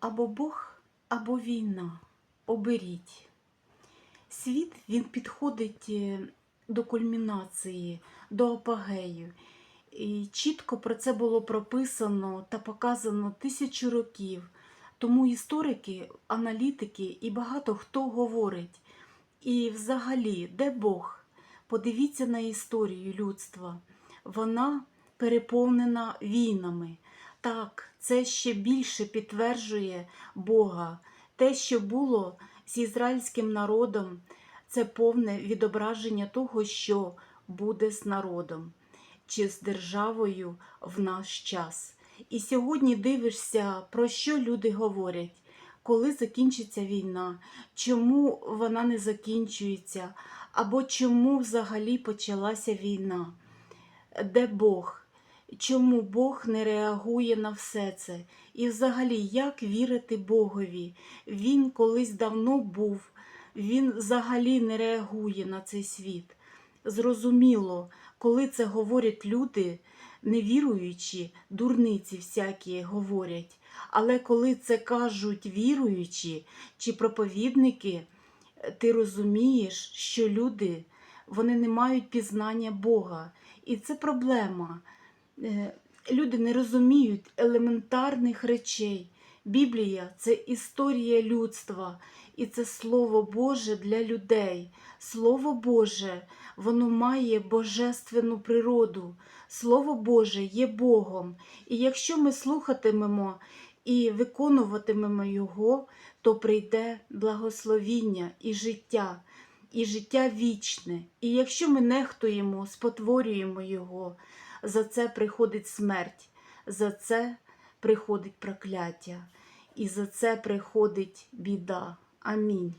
Або Бог, або війна. Оберіть. Світ він підходить е, до кульмінації, до апогею. І чітко про це було прописано та показано тисячу років. Тому історики, аналітики і багато хто говорить. І взагалі, де Бог? Подивіться на історію людства. Вона переповнена війнами. Так, це ще більше підтверджує Бога. Те, що було з ізраїльським народом, це повне відображення того, що буде з народом чи з державою в наш час. І сьогодні дивишся, про що люди говорять, коли закінчиться війна, чому вона не закінчується, або чому взагалі почалася війна, де Бог? Чому Бог не реагує на все це? І взагалі, як вірити Богові? Він колись давно був, він взагалі не реагує на цей світ. Зрозуміло, коли це говорять люди, невіруючі, дурниці всякі говорять. Але коли це кажуть віруючі чи проповідники, ти розумієш, що люди вони не мають пізнання Бога. І це проблема. Е, Люди не розуміють елементарних речей. Біблія це історія людства, і це Слово Боже для людей. Слово Боже, воно має божественну природу. Слово Боже є Богом. І якщо ми слухатимемо і виконуватимемо Його, то прийде благословіння і життя, і життя вічне. І якщо ми нехтуємо, спотворюємо Його, за це приходить смерть, за це приходить прокляття, і за це приходить біда. Амінь.